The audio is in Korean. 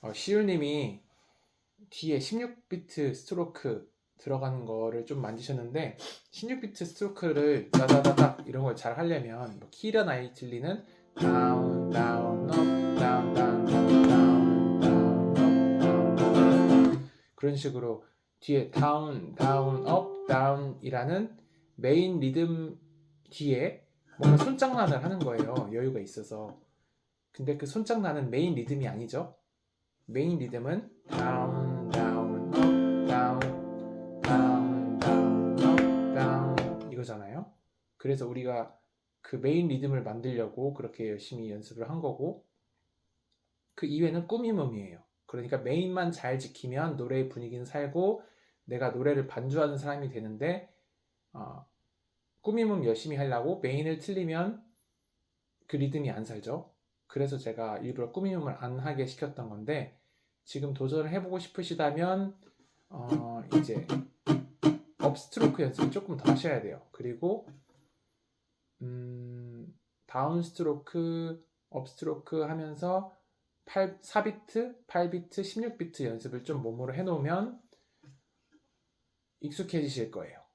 어, 시울님이 뒤에 16비트 스트로크 들어가는 거를 좀 만지셨는데 16비트 스트로크를 다다다닥 이런 걸 잘 하려면 뭐 키라 나이틀리는 다운 다운 업 다운 다운 다운 다운 다운 업 다운 다운 그런 식으로 뒤에 다운 다운 업 다운이라는 메인 리듬 뒤에 뭔가 손장난을 하는 거예요 여유가 있어서 근데 그 손장난은 메인 리듬이 아니죠 메인 리듬은 다운 다운 업 다운 다운 다운 업 다운 이거잖아요 그래서 우리가 그 메인 리듬을 만들려고 그렇게 열심히 연습을 한 거고 그 이외는 꾸미몸이에요 그러니까 메인만 잘 지키면 노래의 분위기는 살고 내가 노래를 반주하는 사람이 되는데 어, 꾸밈음 열심히 하려고 메인을 틀리면 그 리듬이 안 살죠. 그래서 제가 일부러 꾸밈음을 안 하게 시켰던 건데 지금 도전을 해보고 싶으시다면 어, 이제 업스트로크 연습을 조금 더 하셔야 돼요. 그리고 음, 다운스트로크, 업스트로크 하면서 8, 4비트, 8비트, 16비트 연습을 좀 몸으로 해놓으면 익숙해지실 거예요.